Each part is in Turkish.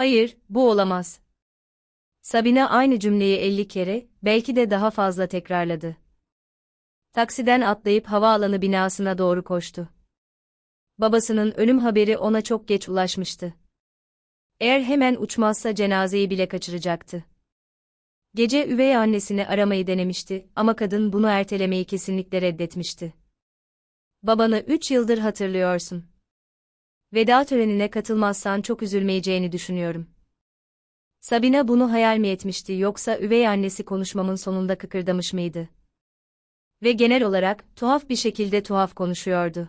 Hayır, bu olamaz. Sabine aynı cümleyi 50 kere, belki de daha fazla tekrarladı. Taksiden atlayıp havaalanı binasına doğru koştu. Babasının ölüm haberi ona çok geç ulaşmıştı. Eğer hemen uçmazsa cenazeyi bile kaçıracaktı. Gece üvey annesini aramayı denemişti ama kadın bunu ertelemeyi kesinlikle reddetmişti. Babanı üç yıldır hatırlıyorsun. Veda törenine katılmazsan çok üzülmeyeceğini düşünüyorum. Sabina bunu hayal mi etmişti yoksa üvey annesi konuşmamın sonunda kıkırdamış mıydı? Ve genel olarak tuhaf bir şekilde tuhaf konuşuyordu.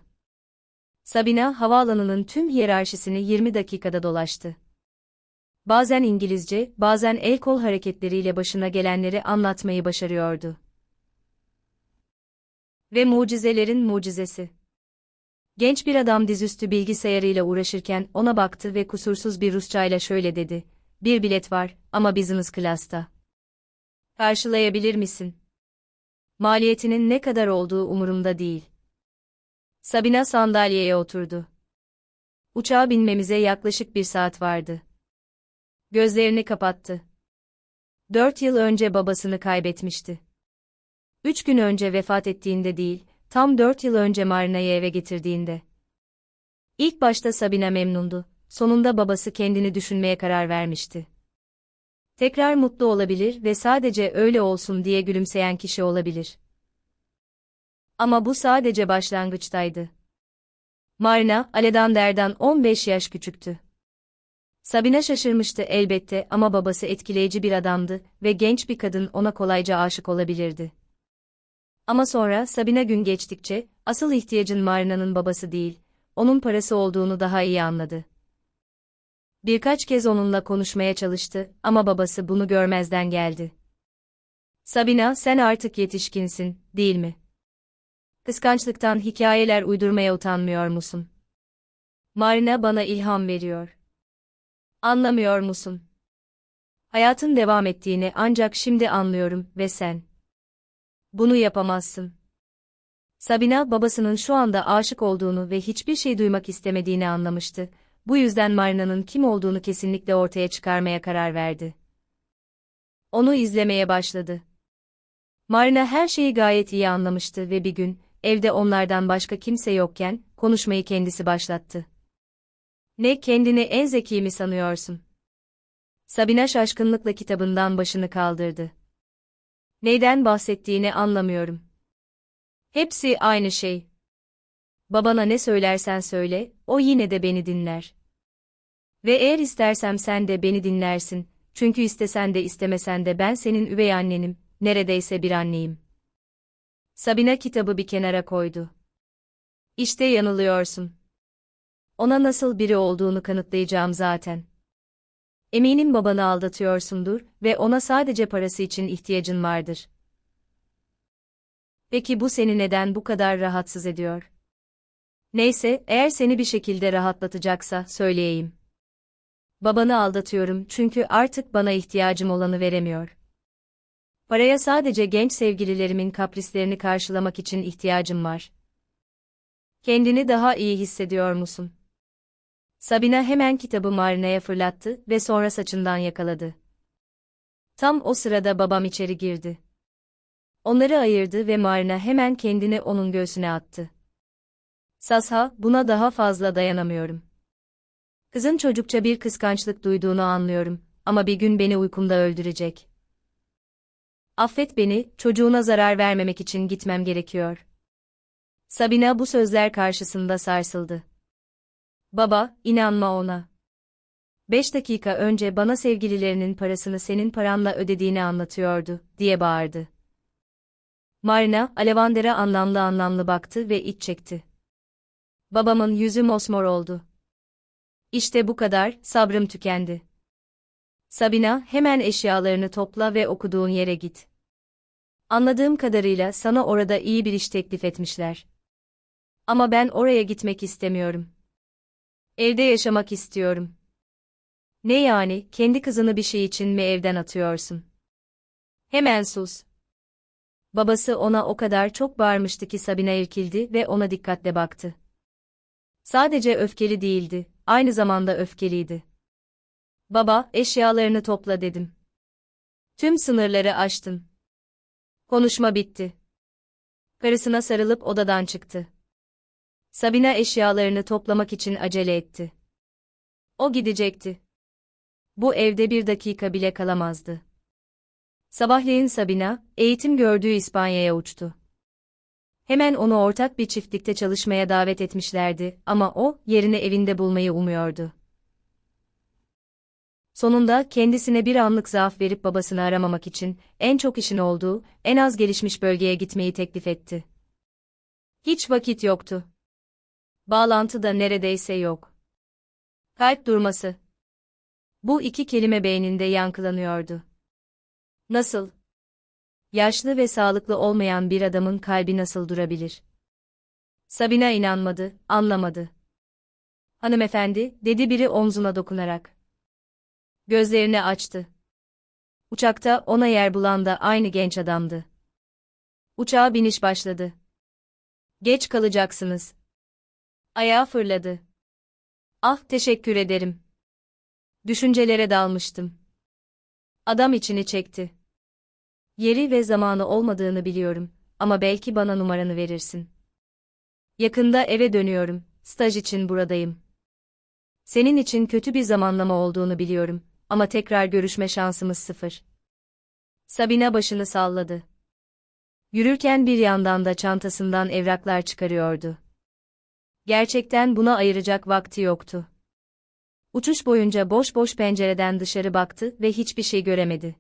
Sabina havaalanının tüm hiyerarşisini 20 dakikada dolaştı. Bazen İngilizce, bazen el kol hareketleriyle başına gelenleri anlatmayı başarıyordu. Ve mucizelerin mucizesi. Genç bir adam dizüstü bilgisayarıyla uğraşırken ona baktı ve kusursuz bir Rusçayla şöyle dedi. Bir bilet var ama business class'ta. Karşılayabilir misin? Maliyetinin ne kadar olduğu umurumda değil. Sabina sandalyeye oturdu. Uçağa binmemize yaklaşık bir saat vardı. Gözlerini kapattı. Dört yıl önce babasını kaybetmişti. Üç gün önce vefat ettiğinde değil, tam dört yıl önce Marina'yı eve getirdiğinde. İlk başta Sabina memnundu, sonunda babası kendini düşünmeye karar vermişti. Tekrar mutlu olabilir ve sadece öyle olsun diye gülümseyen kişi olabilir. Ama bu sadece başlangıçtaydı. Marina, Aledander'den 15 yaş küçüktü. Sabina şaşırmıştı elbette ama babası etkileyici bir adamdı ve genç bir kadın ona kolayca aşık olabilirdi. Ama sonra Sabina gün geçtikçe, asıl ihtiyacın Marina'nın babası değil, onun parası olduğunu daha iyi anladı. Birkaç kez onunla konuşmaya çalıştı ama babası bunu görmezden geldi. Sabina sen artık yetişkinsin, değil mi? Kıskançlıktan hikayeler uydurmaya utanmıyor musun? Marina bana ilham veriyor. Anlamıyor musun? Hayatın devam ettiğini ancak şimdi anlıyorum ve sen. Bunu yapamazsın. Sabina babasının şu anda aşık olduğunu ve hiçbir şey duymak istemediğini anlamıştı. Bu yüzden Marina'nın kim olduğunu kesinlikle ortaya çıkarmaya karar verdi. Onu izlemeye başladı. Marina her şeyi gayet iyi anlamıştı ve bir gün, evde onlardan başka kimse yokken, konuşmayı kendisi başlattı. Ne kendini en zeki mi sanıyorsun? Sabina şaşkınlıkla kitabından başını kaldırdı. Neyden bahsettiğini anlamıyorum. Hepsi aynı şey. Babana ne söylersen söyle, o yine de beni dinler. Ve eğer istersem sen de beni dinlersin, çünkü istesen de istemesen de ben senin üvey annenim, neredeyse bir anneyim. Sabina kitabı bir kenara koydu. İşte yanılıyorsun. Ona nasıl biri olduğunu kanıtlayacağım zaten. Eminim babanı aldatıyorsundur ve ona sadece parası için ihtiyacın vardır. Peki bu seni neden bu kadar rahatsız ediyor? Neyse, eğer seni bir şekilde rahatlatacaksa söyleyeyim. Babanı aldatıyorum çünkü artık bana ihtiyacım olanı veremiyor. Paraya sadece genç sevgililerimin kaprislerini karşılamak için ihtiyacım var. Kendini daha iyi hissediyor musun? Sabina hemen kitabı Marina'ya fırlattı ve sonra saçından yakaladı. Tam o sırada babam içeri girdi. Onları ayırdı ve Marina hemen kendini onun göğsüne attı. Sasha, buna daha fazla dayanamıyorum. Kızın çocukça bir kıskançlık duyduğunu anlıyorum ama bir gün beni uykumda öldürecek. Affet beni, çocuğuna zarar vermemek için gitmem gerekiyor. Sabina bu sözler karşısında sarsıldı. Baba, inanma ona. Beş dakika önce bana sevgililerinin parasını senin paranla ödediğini anlatıyordu, diye bağırdı. Marina, Alevander'e anlamlı anlamlı baktı ve iç çekti. Babamın yüzü mosmor oldu. İşte bu kadar, sabrım tükendi. Sabina, hemen eşyalarını topla ve okuduğun yere git. Anladığım kadarıyla sana orada iyi bir iş teklif etmişler. Ama ben oraya gitmek istemiyorum. Evde yaşamak istiyorum. Ne yani, kendi kızını bir şey için mi evden atıyorsun? Hemen sus. Babası ona o kadar çok bağırmıştı ki Sabina irkildi ve ona dikkatle baktı. Sadece öfkeli değildi, aynı zamanda öfkeliydi. Baba, eşyalarını topla dedim. Tüm sınırları aştın. Konuşma bitti. Karısına sarılıp odadan çıktı. Sabina eşyalarını toplamak için acele etti. O gidecekti. Bu evde bir dakika bile kalamazdı. Sabahleyin Sabina, eğitim gördüğü İspanya'ya uçtu. Hemen onu ortak bir çiftlikte çalışmaya davet etmişlerdi ama o, yerini evinde bulmayı umuyordu. Sonunda kendisine bir anlık zaaf verip babasını aramamak için en çok işin olduğu, en az gelişmiş bölgeye gitmeyi teklif etti. Hiç vakit yoktu. Bağlantı da neredeyse yok. Kalp durması. Bu iki kelime beyninde yankılanıyordu. Nasıl? Yaşlı ve sağlıklı olmayan bir adamın kalbi nasıl durabilir? Sabina inanmadı, anlamadı. Hanımefendi, dedi biri omzuna dokunarak. Gözlerini açtı. Uçakta ona yer bulan da aynı genç adamdı. Uçağa biniş başladı. Geç kalacaksınız. Ayağa fırladı. Ah, teşekkür ederim. Düşüncelere dalmıştım. Adam içini çekti. Yeri ve zamanı olmadığını biliyorum ama belki bana numaranı verirsin. Yakında eve dönüyorum, staj için buradayım. Senin için kötü bir zamanlama olduğunu biliyorum ama tekrar görüşme şansımız sıfır. Sabina başını salladı. Yürürken bir yandan da çantasından evraklar çıkarıyordu. Gerçekten buna ayıracak vakti yoktu. Uçuş boyunca boş boş pencereden dışarı baktı ve hiçbir şey göremedi.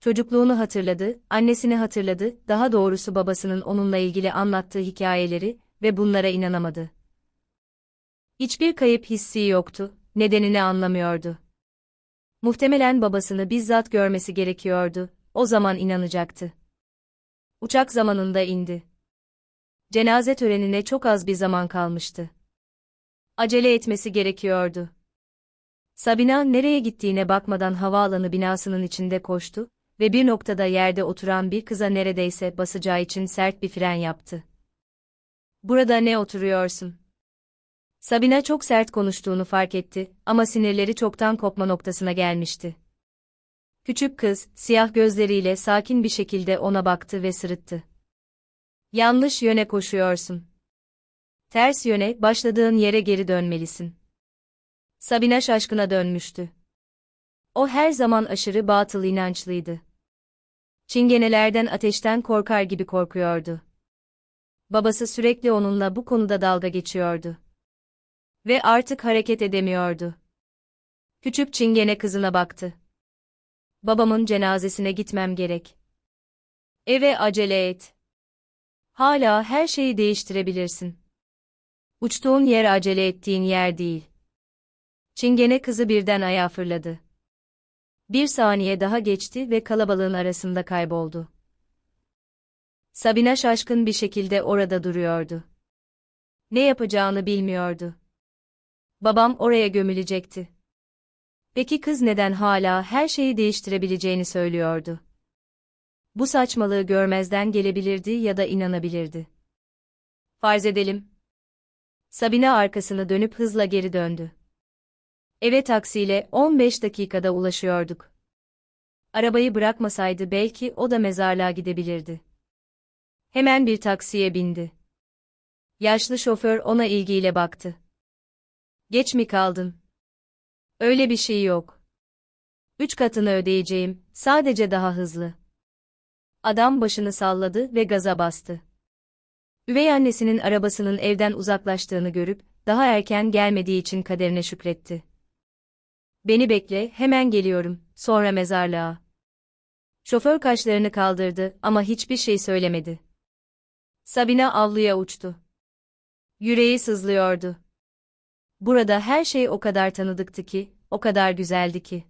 Çocukluğunu hatırladı, annesini hatırladı, daha doğrusu babasının onunla ilgili anlattığı hikayeleri ve bunlara inanamadı. Hiçbir kayıp hissi yoktu, nedenini anlamıyordu. Muhtemelen babasını bizzat görmesi gerekiyordu, o zaman inanacaktı. Uçak zamanında indi. Cenaze törenine çok az bir zaman kalmıştı. Acele etmesi gerekiyordu. Sabina nereye gittiğine bakmadan havaalanı binasının içinde koştu ve bir noktada yerde oturan bir kıza neredeyse basacağı için sert bir fren yaptı. Burada ne oturuyorsun? Sabina çok sert konuştuğunu fark etti ama sinirleri çoktan kopma noktasına gelmişti. Küçük kız, siyah gözleriyle sakin bir şekilde ona baktı ve sırıttı. Yanlış yöne koşuyorsun. Ters yöne, başladığın yere geri dönmelisin. Sabina şaşkına dönmüştü. O her zaman aşırı batıl inançlıydı. Çingenelerden ateşten korkar gibi korkuyordu. Babası sürekli onunla bu konuda dalga geçiyordu. Ve artık hareket edemiyordu. Küçük çingene kızına baktı. Babamın cenazesine gitmem gerek. Eve acele et. Hala her şeyi değiştirebilirsin. Uçtuğun yer acele ettiğin yer değil. Çingene kızı birden ayağa fırladı. Bir saniye daha geçti ve kalabalığın arasında kayboldu. Sabina şaşkın bir şekilde orada duruyordu. Ne yapacağını bilmiyordu. Babam oraya gömülecekti. Peki kız neden hala her şeyi değiştirebileceğini söylüyordu? Bu saçmalığı görmezden gelebilirdi ya da inanabilirdi. Farz edelim. Sabina arkasını dönüp hızla geri döndü. Eve taksiyle 15 dakikada ulaşıyorduk. Arabayı bırakmasaydı belki o da mezarlığa gidebilirdi. Hemen bir taksiye bindi. Yaşlı şoför ona ilgiyle baktı. Geç mi kaldın? Öyle bir şey yok. Üç katını ödeyeceğim, sadece daha hızlı. Adam başını salladı ve gaza bastı. Üvey annesinin arabasının evden uzaklaştığını görüp, daha erken gelmediği için kaderine şükretti. Beni bekle, hemen geliyorum, sonra mezarlığa. Şoför kaşlarını kaldırdı ama hiçbir şey söylemedi. Sabina avluya uçtu. Yüreği sızlıyordu. Burada her şey o kadar tanıdıktı ki, o kadar güzeldi ki.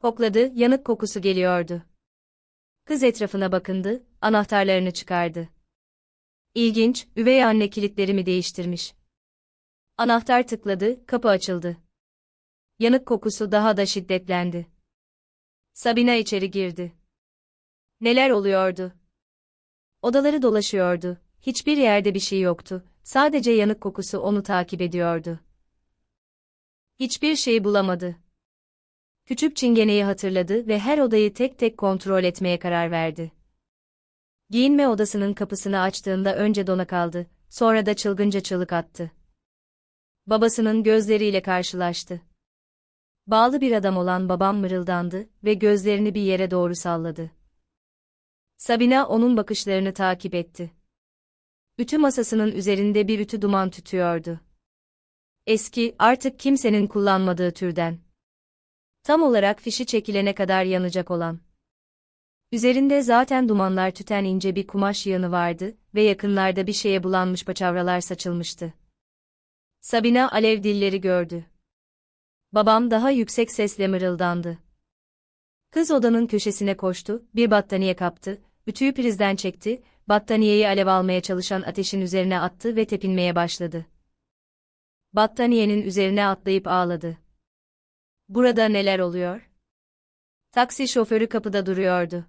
Kokladı, yanık kokusu geliyordu. Kız etrafına bakındı, anahtarlarını çıkardı. İlginç, üvey anne kilitlerimi değiştirmiş. Anahtar tıkladı, kapı açıldı. Yanık kokusu daha da şiddetlendi. Sabina içeri girdi. Neler oluyordu? Odaları dolaşıyordu. Hiçbir yerde bir şey yoktu. Sadece yanık kokusu onu takip ediyordu. Hiçbir şey bulamadı. Küçük çingeneyi hatırladı ve her odayı tek tek kontrol etmeye karar verdi. Giyinme odasının kapısını açtığında önce dona kaldı, sonra da çılgınca çığlık attı. Babasının gözleriyle karşılaştı. Bağlı bir adam olan babam mırıldandı ve gözlerini bir yere doğru salladı. Sabina onun bakışlarını takip etti. Ütü masasının üzerinde bir ütü duman tütüyordu. Eski, artık kimsenin kullanmadığı türden. Tam olarak fişi çekilene kadar yanacak olan. Üzerinde zaten dumanlar tüten ince bir kumaş yığını vardı ve yakınlarda bir şeye bulanmış paçavralar saçılmıştı. Sabina alev dilleri gördü. Babam daha yüksek sesle mırıldandı. Kız odanın köşesine koştu, bir battaniye kaptı, ütüyü prizden çekti, battaniyeyi alev almaya çalışan ateşin üzerine attı ve tepinmeye başladı. Battaniyenin üzerine atlayıp ağladı. Burada neler oluyor? Taksi şoförü kapıda duruyordu.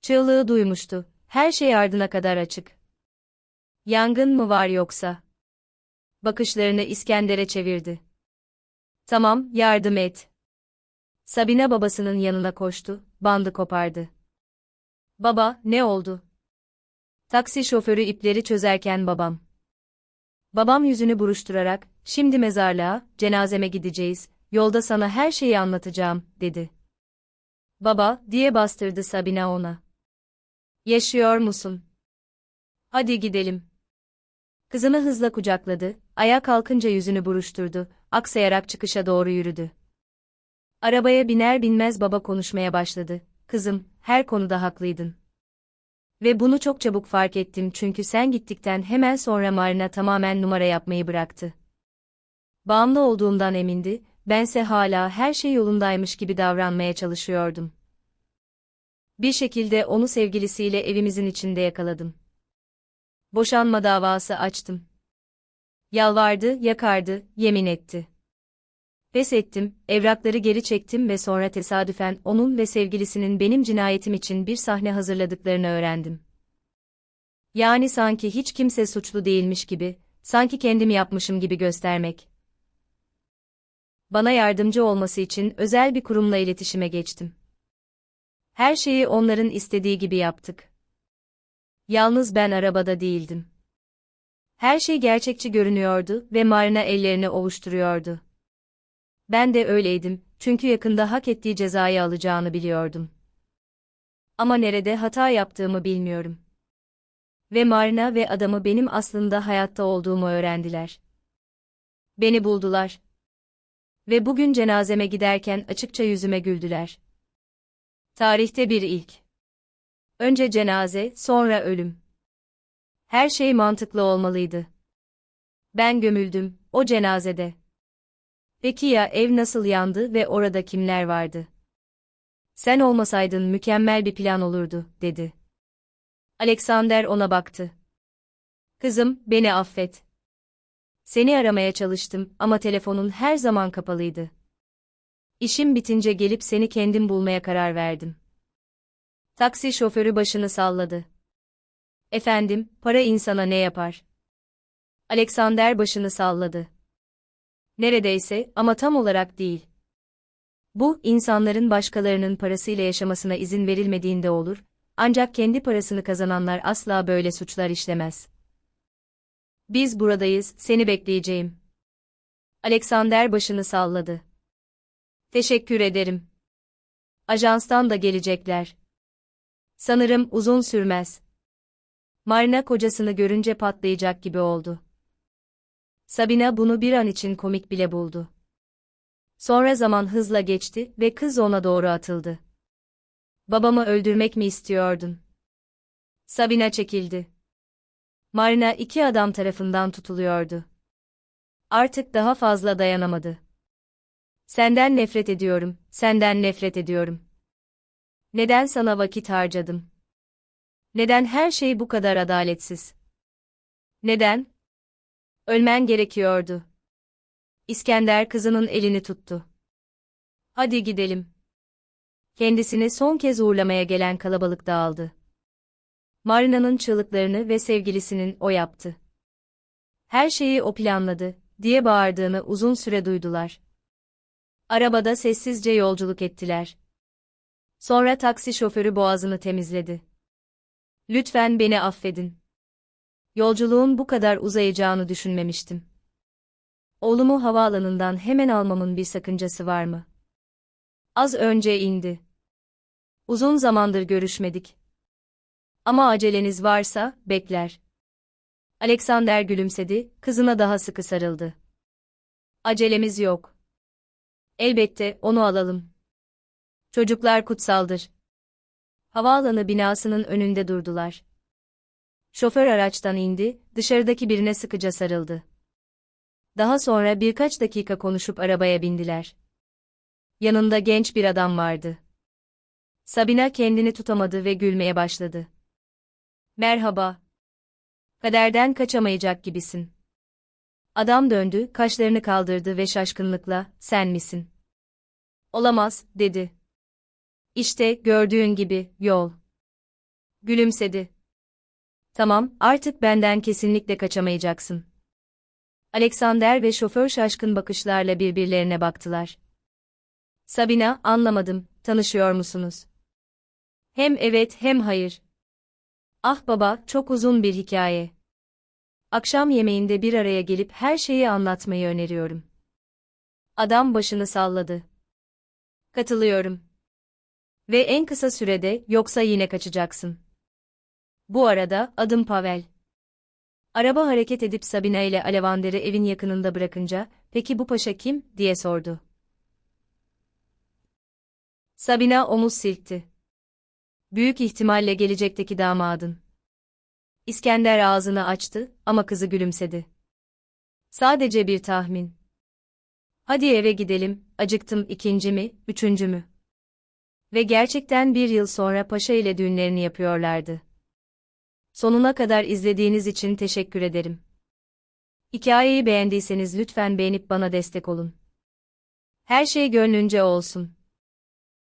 Çığlığı duymuştu. Her şey ardına kadar açık. Yangın mı var yoksa? Bakışlarını İskender'e çevirdi. Tamam, yardım et. Sabine babasının yanına koştu, bandı kopardı. Baba, ne oldu? Taksi şoförü ipleri çözerken babam. Babam yüzünü buruşturarak, şimdi mezarlığa, cenazeme gideceğiz, yolda sana her şeyi anlatacağım, dedi. Baba, diye bastırdı Sabine ona. Yaşıyor musun? Hadi gidelim. Kızını hızla kucakladı, ayağa kalkınca yüzünü buruşturdu, aksayarak çıkışa doğru yürüdü. Arabaya biner binmez baba konuşmaya başladı. Kızım, her konuda haklıydın. Ve bunu çok çabuk fark ettim çünkü sen gittikten hemen sonra Marina tamamen numara yapmayı bıraktı. Bağımlı olduğumdan emindi, bense hala her şey yolundaymış gibi davranmaya çalışıyordum. Bir şekilde onu sevgilisiyle evimizin içinde yakaladım. Boşanma davası açtım. Yalvardı, yakardı, yemin etti. Pes ettim, evrakları geri çektim ve sonra tesadüfen onun ve sevgilisinin benim cinayetim için bir sahne hazırladıklarını öğrendim. Yani sanki hiç kimse suçlu değilmiş gibi, sanki kendim yapmışım gibi göstermek. Bana yardımcı olması için özel bir kurumla iletişime geçtim. Her şeyi onların istediği gibi yaptık. Yalnız ben arabada değildim. Her şey gerçekçi görünüyordu ve Marina ellerini ovuşturuyordu. Ben de öyleydim, çünkü yakında hak ettiği cezayı alacağını biliyordum. Ama nerede hata yaptığımı bilmiyorum. Ve Marina ve adamı benim aslında hayatta olduğumu öğrendiler. Beni buldular. Ve bugün cenazeme giderken açıkça yüzüme güldüler. Tarihte bir ilk. Önce cenaze, sonra ölüm. Her şey mantıklı olmalıydı. Ben gömüldüm, o cenazede. Peki ya ev nasıl yandı ve orada kimler vardı? Sen olmasaydın mükemmel bir plan olurdu, dedi. Alexander ona baktı. Kızım, beni affet. Seni aramaya çalıştım ama telefonun her zaman kapalıydı. İşim bitince gelip seni kendim bulmaya karar verdim. Taksi şoförü başını salladı. Efendim, para insana ne yapar? Alexander başını salladı. Neredeyse ama tam olarak değil. Bu, insanların başkalarının parasıyla yaşamasına izin verilmediğinde olur, ancak kendi parasını kazananlar asla böyle suçlar işlemez. Biz buradayız, seni bekleyeceğim. Alexander başını salladı. Teşekkür ederim. Ajanstan da gelecekler. Sanırım uzun sürmez. Marina kocasını görünce patlayacak gibi oldu. Sabina bunu bir an için komik bile buldu. Sonra zaman hızla geçti ve kız ona doğru atıldı. Babamı öldürmek mi istiyordun? Sabina çekildi. Marina iki adam tarafından tutuluyordu. Artık daha fazla dayanamadı. Senden nefret ediyorum, senden nefret ediyorum. Neden sana vakit harcadım? Neden her şey bu kadar adaletsiz? Neden? Ölmen gerekiyordu. İskender kızının elini tuttu. Hadi gidelim. Kendisini son kez uğurlamaya gelen kalabalık dağıldı. Marina'nın çığlıklarını ve sevgilisinin o yaptı. Her şeyi o planladı, diye bağırdığını uzun süre duydular. Arabada sessizce yolculuk ettiler. Sonra taksi şoförü boğazını temizledi. Lütfen beni affedin. Yolculuğun bu kadar uzayacağını düşünmemiştim. Oğlumu havaalanından hemen almamın bir sakıncası var mı? Az önce indi. Uzun zamandır görüşmedik. Ama aceleniz varsa, bekler. Alexander gülümsedi, kızına daha sıkı sarıldı. Acelemiz yok. Elbette, onu alalım. Çocuklar kutsaldır. Havaalanı binasının önünde durdular. Şoför araçtan indi, dışarıdaki birine sıkıca sarıldı. Daha sonra birkaç dakika konuşup arabaya bindiler. Yanında genç bir adam vardı. Sabina kendini tutamadı ve gülmeye başladı. Merhaba. Kaderden kaçamayacak gibisin. Adam döndü, kaşlarını kaldırdı ve şaşkınlıkla, sen misin? Olamaz, dedi. İşte, gördüğün gibi, yol. Gülümsedi. Tamam, artık benden kesinlikle kaçamayacaksın. Alexander ve şoför şaşkın bakışlarla birbirlerine baktılar. Sabina, anlamadım, tanışıyor musunuz? Hem evet hem hayır. Ah baba, çok uzun bir hikaye. Akşam yemeğinde bir araya gelip her şeyi anlatmayı öneriyorum. Adam başını salladı. Katılıyorum. Ve en kısa sürede, yoksa yine kaçacaksın. Bu arada, adım Pavel. Araba hareket edip Sabina ile Alevander'i evin yakınında bırakınca, peki bu paşa kim, diye sordu. Sabina omuz silkti. Büyük ihtimalle gelecekteki damadın. İskender ağzını açtı ama kızı gülümsedi. Sadece bir tahmin. Hadi eve gidelim, acıktım ikinci mi, üçüncü mü? Ve gerçekten bir yıl sonra paşa ile düğünlerini yapıyorlardı. Sonuna kadar izlediğiniz için teşekkür ederim. Hikayeyi beğendiyseniz lütfen beğenip bana destek olun. Her şey gönlünce olsun.